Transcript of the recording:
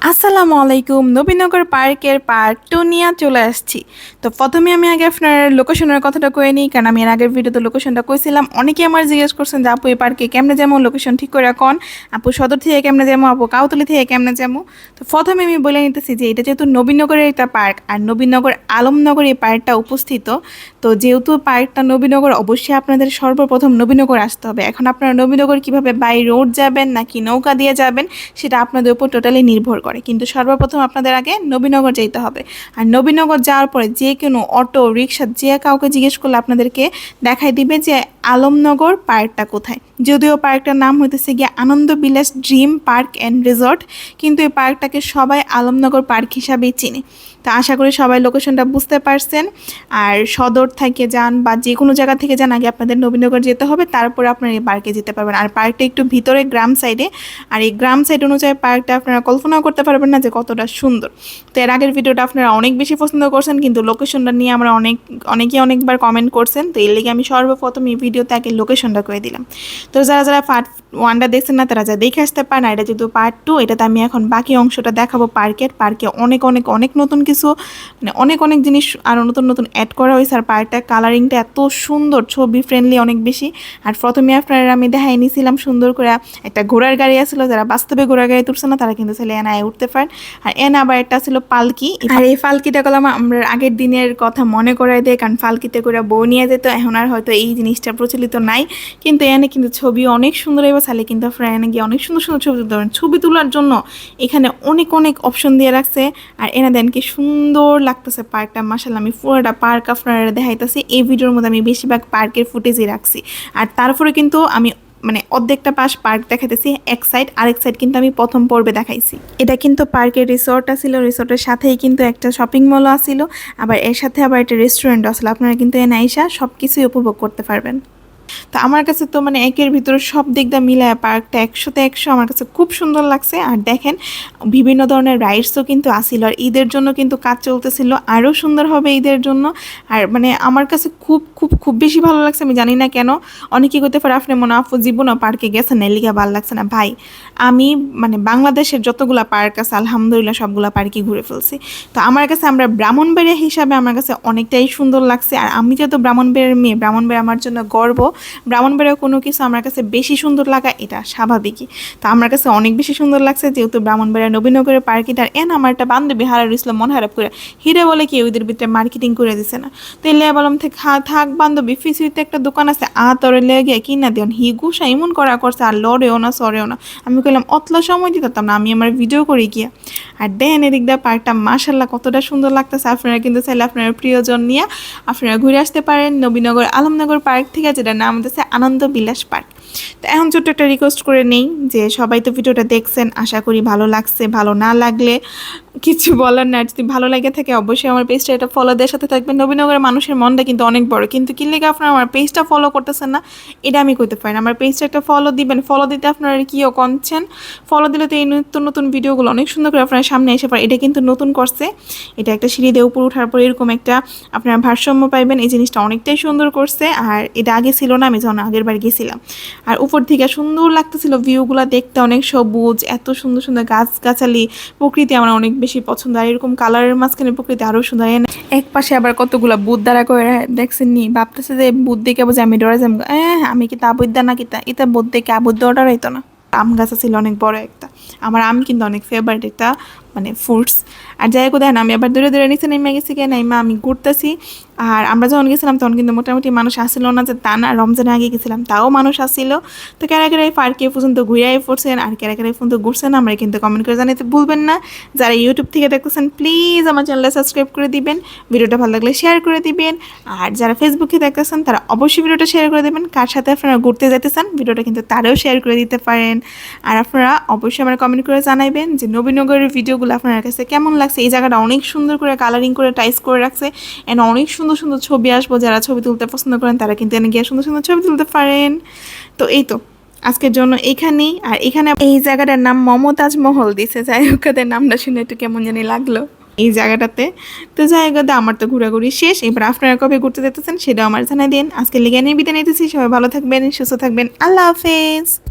আসসালামু আলাইকুম, নবীনগর পার্কের পার্ক টু নিয়ে চলে আসছি। তো প্রথমে আমি আগে আপনার লোকেশনের কথাটা কয়ে নিই, কারণ আমি এর আগের ভিডিওতে লোকেশনটা কইছিলাম। অনেকে আমার জিজ্ঞেস করছেন যে, আপু, এই পার্কে কেমনে যেমন লোকেশন ঠিক করে কন আপু, সদর থেকে কেমনে যাব? আপু, কাউতলি থেকে কেমনে যাব? তো প্রথমে আমি বলে নিতেছি যে, এটা যেহেতু নবীনগরের একটা পার্ক আর নবীনগর আলমনগর এই পার্কটা উপস্থিত। তো যেহেতু পার্কটা নবীনগর, অবশ্যই আপনাদের সর্বপ্রথম নবীনগর আসতে হবে। এখন আপনারা নবীনগর কীভাবে বাই রোড যাবেন, নাকি নৌকা দিয়ে যাবেন, সেটা আপনাদের উপর টোটালি নির্ভর করে কিন্তু সর্বপ্রথম আপনাদের আগে নবীনগর যেতে হবে। আর নবীনগর যাওয়ার পরে যে কোনো অটো রিক্সা যে কাউকে জিজ্ঞেস করলে আপনাদেরকে দেখাই দিবে যে আলমনগর পার্কটা কোথায়। যদিও পার্কটার নাম হইতেছে গিয়ে আনন্দ বিলাস ড্রিম পার্ক অ্যান্ড রিসর্ট, কিন্তু এই পার্কটাকে সবাই আলমনগর পার্ক হিসাবেই চিনে। তো আশা করি সবাই লোকেশনটা বুঝতে পারছেন। আর সদর থেকে যান বা যে কোনো জায়গা থেকে যান, আগে আপনাদের নবীনগর যেতে হবে, তারপরে আপনারা এই পার্কে যেতে পারবেন। আর পার্কটা একটু ভিতরে গ্রাম সাইডে আর এই গ্রাম সাইড অনুযায়ী পার্কটা আপনারা কল্পনাও করতে পারবেন না যে কতটা সুন্দর। তো এর আগের ভিডিওটা আপনারা অনেক বেশি পছন্দ করছেন, কিন্তু লোকেশনটা নিয়ে আমরা অনেক, অনেকেই অনেকবার কমেন্ট করছেন। তো এর লেগে আমি সর্বপ্রথম এই ভিডিওতে আগে লোকেশনটা করে দিলাম। তো যারা যারা পার্ট ওয়ানটা দেখছেন না, তারা যা দেখে আসতে পারেন এটা যেহেতু পার্ট টু এটাতে আমি এখন বাকি অংশটা দেখাবো পার্কের পার্কে অনেক অনেক অনেক নতুন কিছু মানে অনেক অনেক জিনিস আরও নতুন নতুন অ্যাড করা হয়েছে। আর পার্কটার কালারিংটা এত সুন্দর, ছবি ফ্রেন্ডলি অনেক বেশি। আর প্রথমে আপনারা আমি দেখাই নিয়েছিলাম সুন্দর করে একটা ঘোড়ার গাড়ি আসছিল যারা বাস্তবে ঘোড়ার গাড়ি তুলছে না, তারা কিন্তু ছেলে এনায় উঠতে পারেন আর এন আবার একটা ছিল পালকি। আর এই পালকিটা করলাম আমরা আগের দিনের কথা মনে করাই দেয়, কারণ পালকিতে করে বউ নিয়ে যেত, এখন আর হয়তো এই জিনিসটা প্রচলিত নাই। কিন্তু এনে কিন্তু ছবি অনেক সুন্দর এবার চাইলে কিন্তু আপনারা গিয়ে অনেক সুন্দর সুন্দর ছবি তুলতে পারেন। ছবি তোলার জন্য এখানে অনেক অনেক অপশন দিয়ে রাখছে। আর এনে দেন কি সুন্দর লাগতেছে পার্কটা। মাসাল্লাহ আমি পুরোটা পার্ক আপনারা দেখাইতেছি। এই ভিডিওর মধ্যে আমি বেশিরভাগ পার্কের ফুটেজই রাখছি। আর তারপরে কিন্তু আমি মানে অর্ধেকটা পাশ পার্ক দেখাইতেছি। এক সাইড আরেক সাইড কিন্তু আমি প্রথম পর্বে দেখাইছি। এটা কিন্তু পার্কের রিসোর্ট ছিল। রিসোর্টের সাথেই কিন্তু একটা শপিং মলও আছিল। আবার এর সাথে আবার একটা রেস্টুরেন্ট আসলে আপনারা কিন্তু এনে আইসা সব কিছুই উপভোগ করতে পারবেন। তো আমার কাছে তো মানে একের ভিতরে সব দিকটা মিলায় পার্কটা একশোতে একশো আমার কাছে খুব সুন্দর লাগছে। আর দেখেন, বিভিন্ন ধরনের রাইডসও কিন্তু আসিল আর ঈদের জন্য কিন্তু কাজ চলতেছিল, আরও সুন্দর হবে ঈদের জন্য। আর মানে আমার কাছে খুব খুব খুব বেশি ভালো লাগছে, আমি জানি না কেন। অনেকে করতে পারে আপনি মনে আপু জীবনও পার্কে গেছেন এলিগা ভালো লাগছে না। ভাই আমি মানে বাংলাদেশের যতগুলা পার্ক আছে, আলহামদুলিল্লাহ সবগুলা পার্কই ঘুরে ফেলছি। তো আমার কাছে আমরা ব্রাহ্মণবাড়িয়া হিসাবে আমার কাছে অনেকটাই সুন্দর লাগছে। আর আমি যেহেতু ব্রাহ্মণবাড়িয়ার মেয়ে ব্রাহ্মণবাড়িয়া আমার জন্য গর্ব। ব্রাহ্মণবাড়িয়া কোনো কিছু আমার কাছে বেশি সুন্দর লাগা এটা স্বাভাবিকই। তো আমার কাছে অনেক বেশি সুন্দর লাগছে যেহেতু ব্রাহ্মণবাড়িয়া নবীনগরের পার্কিটার এন আমার একটা বান্ধবী হারার ইসলাম মন হারাপ করে। হিরে বলে কি ওদের ভিতরে মার্কেটিং করে দিছে না? তো এলে বললাম, থেকে থাক বান্ধবী, ফিসিতে একটা দোকান আছে, আ, তরে লেগে কিনা দেন হি গুসা এমন করা করছে, আর লড়েও না, সরেও না। আমি কইলাম, অতলা সময় দিতাম না, আমি আমার ভিডিও করি গিয়া। আর দেন এদিক দিয়ে পার্কটা মাসাল্লাহ কতটা সুন্দর লাগতেছে। আপনারা কিন্তু চাইলে আপনার প্রিয়জন নিয়ে আপনারা ঘুরে আসতে পারেন নবীনগর, আলমনগর পার্ক থেকে যেটা নাম হচ্ছে আনন্দ বিলাস পার্ক। তো এখন ছোট্ট একটা রিকোয়েস্ট করে নেই যে সবাই তো ভিডিওটা দেখছেন, আশা করি ভালো লাগছে, ভালো না লাগলে কিছু বলার না। যদি ভালো লাগে থাকে অবশ্যই আমার পেজটা এটা ফলো দেওয়ার সাথে থাকবেন। নবীনগরের মানুষের মনটা কিন্তু অনেক বড়। কিন্তু কি লেগে আপনারা আমার পেজটা ফলো করতেছেন না, এটা আমি করতে পারি না। আমার পেজটা একটা ফলো দিবেন ফলো দিতে আপনারা কীও কনছেন ফলো দিলে তো এই নতুন নতুন ভিডিওগুলো অনেক সুন্দর করে আপনার সামনে এসে পারে এটা কিন্তু নতুন করছে। এটা একটা সিঁড়ি দিয়ে উপর ওঠার পর এরকম একটা আপনার ভারসাম্য পাইবেন। এই জিনিসটা অনেকটাই সুন্দর করছে। আর এটা আগে ছিল না, আমি যখন আগের বার গেছিলাম। আর উপর থেকে সুন্দর লাগতেছিল ভিউগুলো দেখতে, অনেক সবুজ, এত সুন্দর সুন্দর গাছ গাছালি প্রকৃতি আমার অনেক বেশি পছন্দ। আর এরকম কালারের মাঝখানে প্রকৃতি আরও সুন্দর। এক পাশে আবার কতগুলো বুধ দ্বারা করে দেখছেন নি ভাবতেছে যে বুধ দেখে বুঝে আমি ডরে যাম হ্যাঁ আমি কি তা আবুদ্দা না কি তা এটা বুধ দেখে আবুদ্দা অর্ডার হইতো না? আম গাছ ছিল অনেক বড় একটা। আমার আম কিন্তু অনেক ফেভারিট একটা। মানে ফ্রুটস আর যাই দেখেন আমি আবার দূরে দূরে নিচে নেমে গেছি কেন মা আমি ঘুরতেছি। আর আমরা যখন গেছিলাম, তখন কিন্তু মোটামুটি মানুষ আসছিল না যে তা না, রমজানে আগে গেছিলাম, তাও মানুষ আসছিল তো কেরা কেরা এই পার্কে পর্যন্ত ঘুরাই পড়ছেন, আর কেরা কেরা পর্যন্ত ঘুরছেন, আমরা কিন্তু কমেন্ট করে জানাতে ভুলবেন না। যারা ইউটিউব থেকে দেখতেছেন প্লিজ আমার চ্যানেলটা সাবস্ক্রাইব করে দিবেন, ভিডিওটা ভালো লাগলে শেয়ার করে দিবেন। আর যারা ফেসবুকে দেখতেছেন, তারা অবশ্যই ভিডিওটা শেয়ার করে দেবেন, কার সাথে আপনারা ঘুরতে যেতে চান ভিডিওটা কিন্তু তারাও শেয়ার করে দিতে পারেন। আর আপনারা অবশ্যই আমার কমেন্ট করে জানাবেন যে নবীনগরের ভিডিওগুলো আপনার কাছে কেমন লাগছে? এই জায়গাটা অনেক সুন্দর করে কালারিং করে টাইস করে রাখছে এন্ড অনেক সুন্দর সুন্দর ছবি আসব। যারা ছবি তুলতে পছন্দ করেন, তারা কিন্তু এনে গিয়ে সুন্দর সুন্দর ছবি তুলতে পারেন। তো এই তো, আজকের জন্য এখানেই। আর এখানে এই জায়গাটার নাম মমতাজ মহল দিছে। যাই হোক নামটা শুনে একটু কেমন জানি লাগল এই জায়গাটাতে। তো জায়গাতে আমার তো ঘোরাঘুরি শেষ। এবার আপনারা কবে ঘুরতে যেতেছেন সেটাও আমার জানাই দিন। আজকে লিগে নিয়ে বিদায় নিতেছি। সবাই ভালো থাকবেন, সুস্থ থাকবেন। আল্লাহ হাফেজ।